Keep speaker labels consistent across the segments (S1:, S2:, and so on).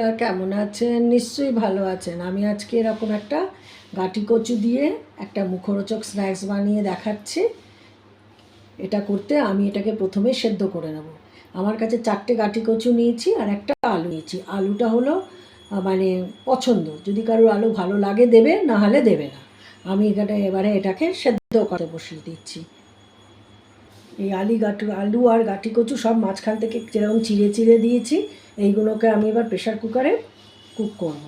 S1: বন্ধুরা কেমন আছেন? নিশ্চয়ই ভালো আছেন। আমি আজকে এরকম একটা গাটি কচু দিয়ে একটা মুখরোচক স্ন্যাক্স বানিয়ে দেখাচ্ছি। এটা করতে আমি এটাকে প্রথমে সেদ্ধ করে নেব। আমার কাছে চারটে গাটি কচু নিয়েছি আর একটা আলু নিয়েছি। আলুটা হলো মানে পছন্দ। যদি কারোর আলু ভালো লাগে দেবে, না হলে দেবে না। আমি এখানে এবারে এটাকে সেদ্ধ করে বসিয়ে দিচ্ছি। এই আলি গাটু, আলু আর গাটি কচু সব মাঝখান থেকে যেরকম চিড়ে চিড়ে দিয়েছি, এইগুলোকে আমি এবার প্রেশার কুকারে কুক করব।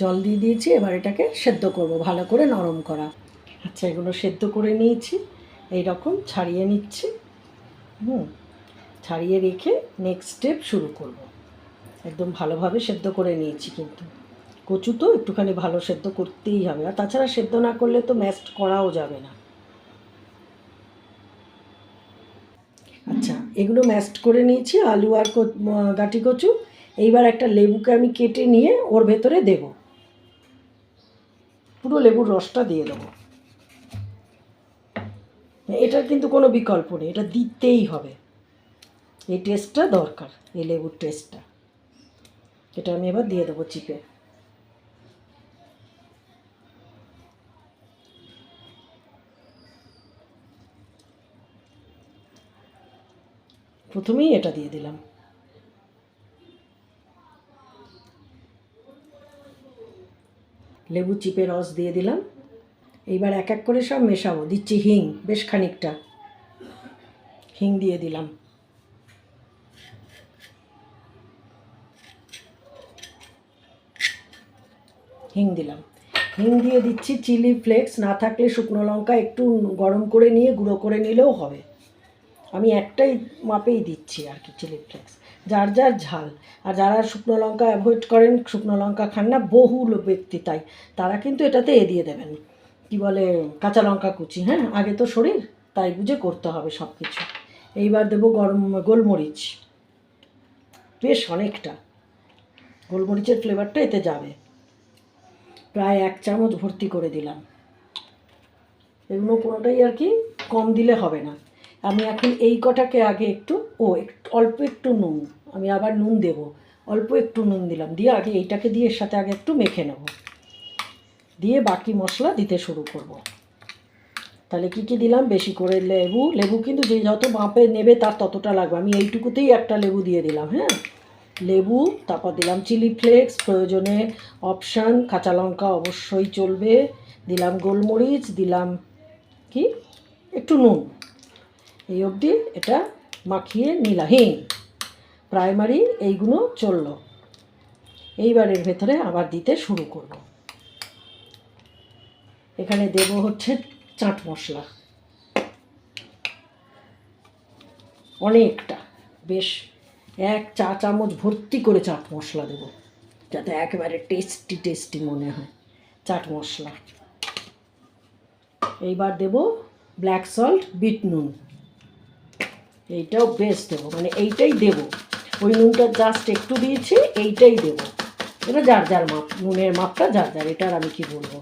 S1: জল দিয়ে দিয়েছি, এবার এটাকে সেদ্ধ করব, ভালো করে নরম করা। আচ্ছা এগুলো সেদ্ধ করে নিয়েছি এই রকম ছাড়িয়ে নিচ্ছি। হুম, ছাড়িয়ে রেখে নেক্সট স্টেপ শুরু করব। একদম ভালোভাবে সেদ্ধ করে নিয়েছি কিন্তু। কচু তো একটুখানি ভালো সেদ্ধ করতেই হবে, আর তাছাড়া সেদ্ধ না করলে তো ম্যাস্ট করাও যাবে না। আচ্ছা এগুলো ম্যাস্ট করে নিয়েছি, আলু আর গাটি কচু। এইবার একটা লেবুকে আমি কেটে নিয়ে ওর ভেতরে দেব। পুরো লেবুর রসটা দিয়ে দেবো। এটার কিন্তু কোনো বিকল্প নেই, এটা দিতেই হবে। এই টেস্টটা দরকার, এই লেবুর টেস্টটা এটা আমি এবার দিয়ে দেবো চিপে। প্রথমেই এটা দিয়ে দিলাম। লেবু চিপে রস দিয়ে দিলাম। এইবার এক এক করে সব মেশাবো। দিচ্ছি হিং, বেশ খানিকটা। হিং দিয়ে দিলাম। হিং দিলাম। হিং দিয়ে দিচ্ছি চিলি ফ্লেক্স। না থাকলে শুকনো লঙ্কা একটু গরম করে নিয়ে, গুঁড়ো করে নিলেও হবে। আমি একটাই মাপেই দিচ্ছি আর কি চিলি ফ্লেক্স যার যার ঝাল। আর যারা শুকনো লঙ্কা অ্যাভয়েড করেন, শুকনো লঙ্কা খান না, বহু ব্যক্তি তাই। তারা কিন্তু এটাতে এ দিয়ে দেবেন। কি বলে, কাঁচা লঙ্কা কুচি হ্যাঁ? আগে তো শরীর, তাই বুঝে করতে হবে সব কিছু এইবার দেবো গরম, গোলমরিচ। বেশ অনেকটা। গোলমরিচের ফ্লেভারটা এতে যাবে। প্রায় এক চামচ ভর্তি করে দিলাম। এগুলো কোনোটাই আর কি কম দিলে হবে না। আমি এখন এই কটাকে আগে একটু, ও, একটু, অল্প একটু নুন, আমি আবার নুন দেব। অল্প একটু নুন দিলাম, দিয়ে আগে এইটাকে দিয়ে এর সাথে আগে একটু মেখে নেব। দিয়ে বাকি মশলা দিতে শুরু করব। তাহলে কি কি দিলাম? বেশি করে লেবু লেবু কিন্তু যে যত মাপে নেবে তার ততটা লাগবে। আমি এইটুকুতেই একটা লেবু দিয়ে দিলাম হ্যাঁ? লেবু, তারপর দিলাম চিলি ফ্লেক্স, প্রয়োজনে অপশান, কাঁচা লঙ্কা অবশ্যই চলবে। দিলাম গোলমরিচ, দিলাম কি? একটু নুন। এই অবধি এটা মাখিয়ে নিলা হিং প্রাইমারি এইগুলো চলল। এইবারের ভেতরে আবার দিতে শুরু করব। এখানে দেব হচ্ছে চাট মশলা। অনেকটা। বেশ এক চা চামচ ভর্তি করে চাট মশলা দেব, যাতে একেবারে টেস্টি টেস্টি মনে হয় চাট মশলা। এইবার দেব ব্ল্যাক সল্ট, বিট নুন। এইটাও বেশ দেবো মানে এইটাই দেব। ওই নুনটা জাস্ট একটু দিয়েছি, এইটাই দেব। এটা যার যার মাপ, নুনের মাপটা যার যার এটার আমি কি বলব?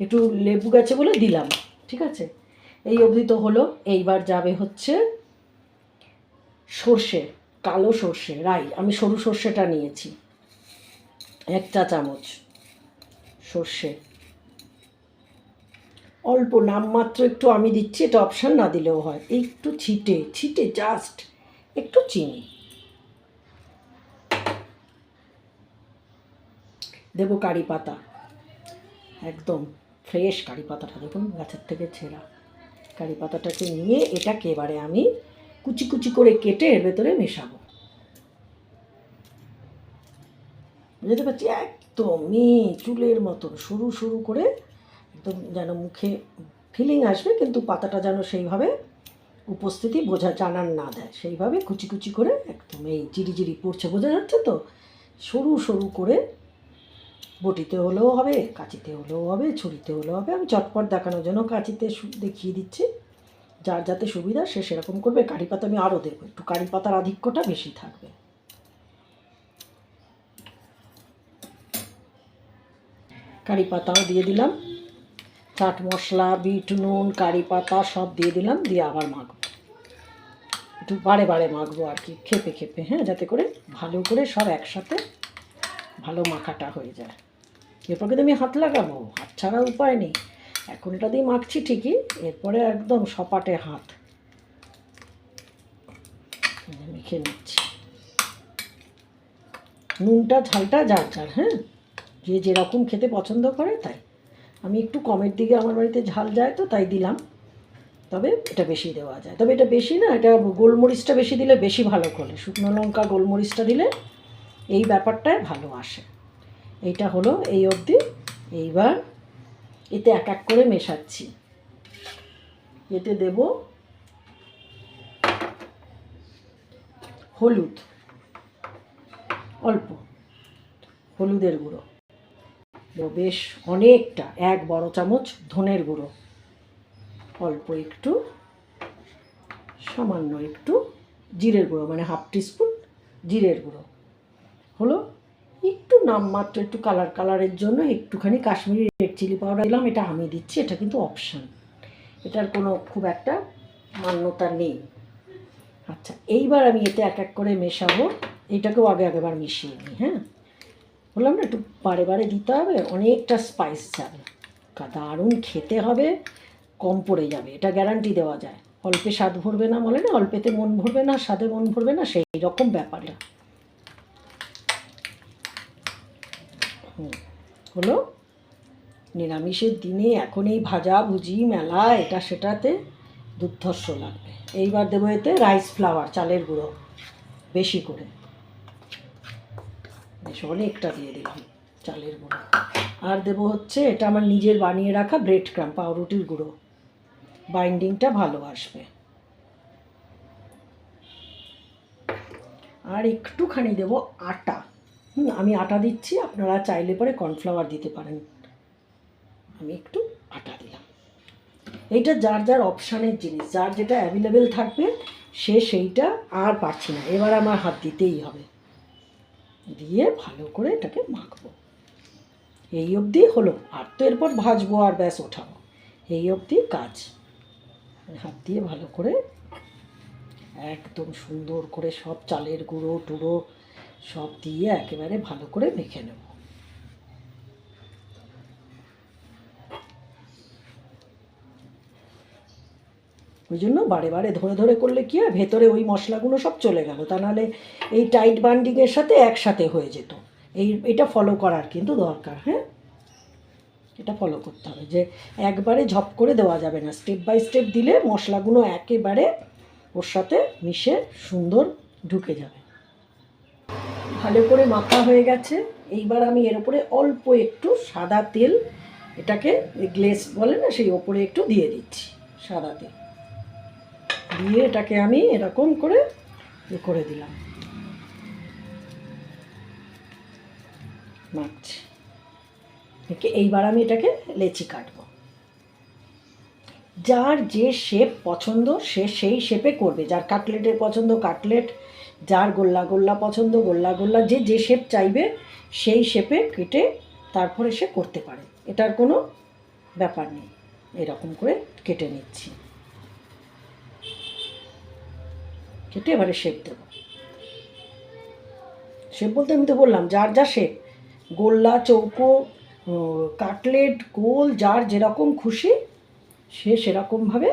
S1: একটু লেবু গেছে বলে দিলাম, ঠিক আছে? এই অবধি তো হলো, এইবার যাবে হচ্ছে সর্ষে, কালো সর্ষে, রাই, আমি সরু সর্ষেটা নিয়েছি, এক চা চামচ সর্ষে। অল্প নামমাত্র একটু আমি দিচ্ছি, এটা অপশান না দিলেও হয়। একটু ছিটে ছিটে জাস্ট একটু চিনি। দেবো কারি পাতা। একদম ফ্রেশ কারি পাতাটা দেখুন, গাছের থেকে ছেঁড়া। কারি পাতাটাকে নিয়ে এটাকে এবারে আমি কুচি কুচি করে কেটে এর ভেতরে মেশাবো। বুঝতে পারছি? একদমই চুলের মতন, সরু সরু করে একদম যেন মুখে ফিলিং আসবে, কিন্তু পাতাটা যেন সেইভাবে উপস্থিতি বোঝা, জানার না দেয়। সেইভাবে কুচি কুচি করে একদম এই জিরি জিরি পড়ছে, বোঝা যাচ্ছে তো? সরু সরু করে বটিতে হলেও হবে, কাঁচিতে হলেও হবে, ছুরিতে হলেও হবে। আমি চটপট দেখানোর জন্য কাঁচিতে দেখিয়ে দিচ্ছি। যার যাতে সুবিধা, সে সেরকম করবে। কারি পাতা আমি আরও দেবো একটু কারি পাতার আধিক্যটা বেশি থাকবে। কারি পাতাও দিয়ে দিলাম। চাট মশলা, বিট, নুন, কারি পাতা সব দিয়ে দিলাম, দিয়ে আবার মাখবো। একটু বারে বারে মাখবো আর কি, খেপে খেপে হ্যাঁ যাতে করে ভালো করে সব একসাথে ভালো মাখাটা হয়ে যায়। এরপর কিন্তু আমি হাত লাগাবো, হাত ছাড়া উপায় নেই। এখন এটা দিয়ে মাখছি ঠিকই, এরপরে একদম সপাটে হাত। মেখে নিচ্ছি। নুনটা, ঝালটা যার যার হ্যাঁ যে যেরকম খেতে পছন্দ করে তাই। আমি একটু কমের দিকে আমার বাড়িতে ঝাল যায় তো, তাই দিলাম। তবে এটা বেশি দেওয়া যায়। তবে এটা বেশি না, এটা গোলমরিচটা বেশি দিলে বেশি ভালো করে শুকনো লঙ্কা, গোলমরিচটা দিলে এই ব্যাপারটায় ভালো আসে। এইটা হলো এই অবধি। এইবার এতে এক এক করে মেশাচ্ছি। এতে দেব হলুদ। অল্প। হলুদের গুঁড়ো। বেশ অনেকটা, এক বড় চামচ ধনের গুঁড়ো। অল্প একটু, সামান্য একটু জিরের গুঁড়ো মানে হাফ টিস্পুন জিরের গুঁড়ো। হলো একটু নামমাত্র একটু কালার, কালারের জন্য একটুখানি কাশ্মীরি রেড চিলি পাউডার দিলাম, এটা আমি দিচ্ছি, এটা কিন্তু অপশান। এটার কোনো খুব একটা মান্যতা নেই। আচ্ছা এইবার আমি এতে এক এক করে মেশাবো, এটাকেও আগে আগেবার মিশিয়ে নিই হ্যাঁ? বললাম না, একটু বারে বারে দিতে হবে, অনেকটা স্পাইস যাবে। দারুণ খেতে হবে, কম পড়ে যাবে, এটা গ্যারান্টি দেওয়া যায়। অল্পে স্বাদ ভরবে না বলে না, অল্পেতে মন ভরবে না, স্বাদে মন ভরবে না, সেই রকম ব্যাপারটা হলো নিরামিষের দিনে এখন এই ভাজা ভুজি মেলা, এটা সেটাতে দুর্ধর্ষ লাগবে। এইবার দেবো এতে রাইস ফ্লাওয়ার চালের গুঁড়ো, বেশি করে। বেশ অনেকটা দিয়ে দিলাম, চালের গুঁড়ো। আর দেবো হচ্ছে এটা আমার নিজের বানিয়ে রাখা ব্রেড ক্রাম পাউরুটির গুঁড়ো। বাইন্ডিংটা ভালো আসবে। আর একটুখানি দেবো আটা। হুম, আমি আটা দিচ্ছি, আপনারা চাইলে পরে কর্নফ্লাওয়ার দিতে পারেন। আমি একটু আটা দিলাম। এইটা যার যার অপশানের জিনিস, যার যেটা অ্যাভেলেবেল থাকবে, সে সেইটা আর পারছি না। এবার আমার হাত দিতেই হবে। দিয়ে ভালো করে এটাকে মাখবো। এই অবধি হলো, আর তো এরপর ভাজবো আর ব্যাস ওঠাবো। এই অবধি কাজ। হাত দিয়ে ভালো করে একদম সুন্দর করে সব চালের গুঁড়ো টুড়ো সব দিয়ে একেবারে ভালো করে মেখে নেব। ওই জন্য বারে বারে ধরে ধরে করলে কী হয়? ভেতরে ওই মশলাগুলো সব চলে গেল। তা নাহলে এই টাইট বান্ডিংয়ের সাথে একসাথে হয়ে যেত। এই, এটা ফলো করার কিন্তু দরকার হ্যাঁ? এটা ফলো করতে হবে যে একবারে ঝপ করে দেওয়া যাবে না। স্টেপ বাই স্টেপ দিলে মশলাগুলো একেবারে ওর সাথে মিশে সুন্দর ঢুকে যাবে। ভালো করে মাখা হয়ে গেছে। এইবার আমি এর উপরে অল্প একটু সাদা তেল এটাকে গ্লেস বলে না, সেই ওপরে একটু দিয়ে দিচ্ছি সাদা তেল। দিয়ে এটাকে আমি এরকম করে করে দিলাম। একে এইবার আমি এটাকে লেচি কাটবো। যার যে শেপ পছন্দ, সে সেই শেপে করবে। যার কাটলেটের পছন্দ কাটলেট যার গোল্লা গোল্লা পছন্দ, গোল্লা গোল্লা, যে যে শেপ চাইবে, সেই শেপে কেটে তারপরে সে করতে পারে। এটার কোনো ব্যাপার নেই। এরকম করে কেটে নিচ্ছি। কেটে এবারে শেপ দেব। শেপ বলতে আমি তো বললাম, যার যা শেপ গোল্লা, চৌকো কাটলেট, গোল, যার যেরকম খুশি, সে সেরকমভাবে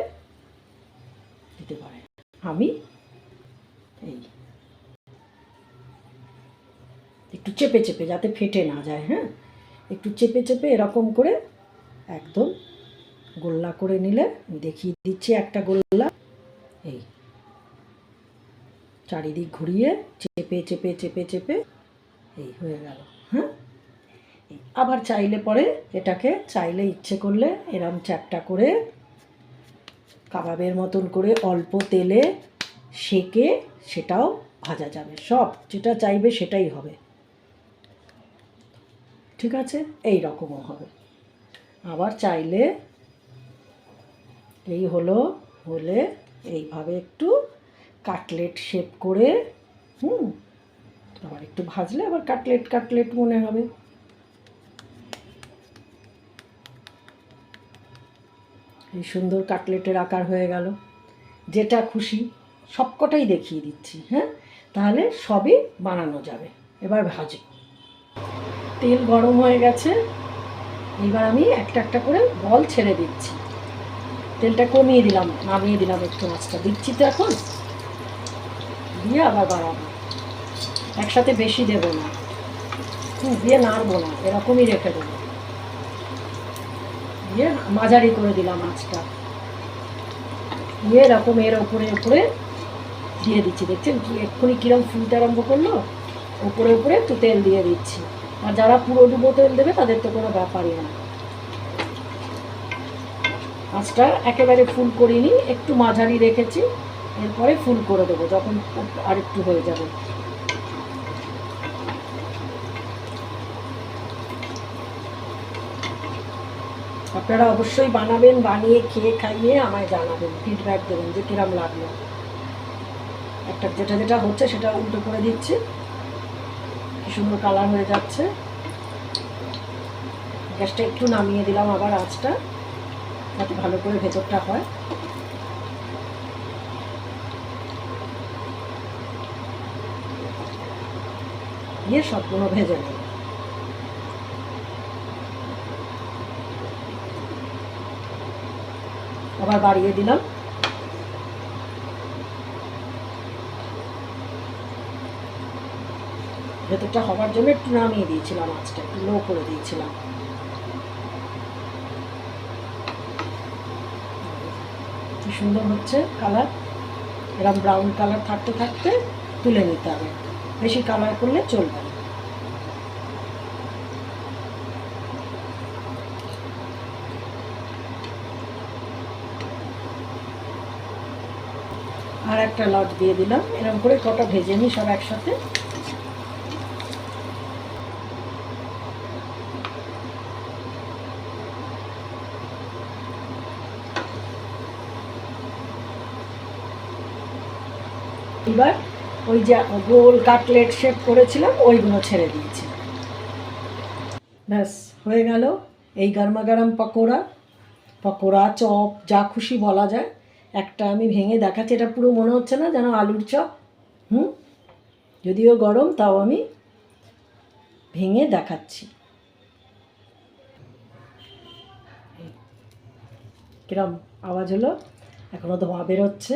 S1: দিতে পারে। আমি এই একটু চেপে চেপে, যাতে ফেটে না যায় হ্যাঁ? একটু চেপে চেপে এরকম করে একদম গোল্লা করে নিলে দেখিয়ে দিচ্ছি একটা গোল্লা, এই। চারিদিক ঘুরিয়ে চেপে চেপে চেপে চেপে এই হয়ে গেল হ্যাঁ আবার চাইলে পরে এটাকে চাইলে ইচ্ছে করলে এরম চ্যাপটা করে কাবাবের মতন করে অল্প তেলে সেকে সেটাও ভাজা যাবে, সব যেটা চাইবে সেটাই হবে। ঠিক আছে? এই রকমও হবে। আবার চাইলে এই হলো, হলে এইভাবে একটু কাটলেট শেপ করে, হুম আবার একটু ভাজলে আবার কাটলেট কাটলেট মনে হবে। এই সুন্দর কাটলেটের আকার হয়ে গেল। যেটা খুশি সবকটাই দেখিয়ে দিচ্ছি হ্যাঁ? তাহলে সবই বানানো যাবে। এবার ভাজি। তেল গরম হয়ে গেছে। এবার আমি একটা একটা করে বল ছেড়ে দিচ্ছি। তেলটা কমিয়ে দিলাম, নামিয়ে দিলাম একটু মাছটা। দিচ্ছি তো এখন? দিয়ে আবার বাড়াবো। একসাথে বেশি দেবো না। দিয়ে নাড়বো না, এরকমই রেখে দেবো। দিয়ে মাঝারি করে দিলাম মাছটা দিয়ে এরকম এর ওপরে ওপরে দিয়ে দিচ্ছি। দেখছেন কি? এক্ষুনি কিরম ফুলতে আরম্ভ করল? ওপরে ওপরে একটু তেল দিয়ে দিচ্ছি। আর যারা পুরো ডুবো তেল দেবে, তাদের তো কোনো ব্যাপারই না। মাছটা একেবারে ফুল করিনি, একটু মাঝারি রেখেছি। এরপরে ফুল করে দেবো, যখন আর একটু হয়ে যাবে। আপনারা অবশ্যই বানাবেন, বানিয়ে খেয়ে খাইয়ে আমায় জানাবেন ফিডব্যাক দেবেন যে কিরম লাগল। একটা যেটা যেটা হচ্ছে সেটা উল্টো করে দিচ্ছি। কি সুন্দর কালার হয়ে যাচ্ছে। গ্যাসটা একটু নামিয়ে দিলাম আবার আঁচটা, যাতে ভালো করে ভেতরটা হয়। দিয়ে সবগুলো ভেজে নেব আবার বাড়িয়ে দিলাম। ভেতরটা হওয়ার জন্য একটু নামিয়ে দিয়েছিলাম আঁচটা, একটু লো করে দিয়েছিলাম। কি সুন্দর হচ্ছে কালার এরকম ব্রাউন কালার থাকতে থাকতে তুলে নিতে হবে। বেশি কালার করলে চলবে। আর একটা লট দিয়ে দিলাম এরকম করে কটা ভেজে নিই সব একসাথে। এবার ওই যে গোল কাটলেট শেপ করেছিলাম, ওইগুলো ছেড়ে দিয়েছি। ব্যাস, হয়ে গেল এই গরমা গরম পকোড়া। পকোড়া, চপ, যা খুশি বলা যায়। একটা আমি ভেঙে দেখাচ্ছি, এটা পুরো মনে হচ্ছে না যেন আলুর চপ। হুম? যদিও গরম, তাও আমি ভেঙে দেখাচ্ছি। কিরম আওয়াজ হলো? এখনও ধোঁয়া বেরোচ্ছে।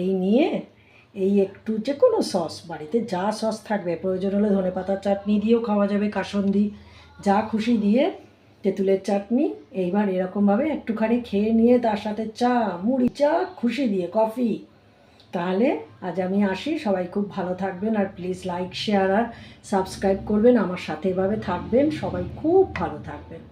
S1: এই নিয়ে এই একটু যে কোনো সস, বাড়িতে যা সস থাকবে, প্রয়োজন হলে ধনে পাতার চাটনি দিয়েও খাওয়া যাবে, কাসন্দি, যা খুশি দিয়ে তেঁতুলের চাটনি। এইবার এরকমভাবে একটুখানি খেয়ে নিয়ে তার সাথে চা, মুড়ি চা খুশি দিয়ে, কফি। তাহলে আজ আমি আসি, সবাই খুব ভালো থাকবেন আর প্লিজ লাইক, শেয়ার আর সাবস্ক্রাইব করবেন, আমার সাথে এভাবে থাকবেন, সবাই খুব ভালো থাকবেন।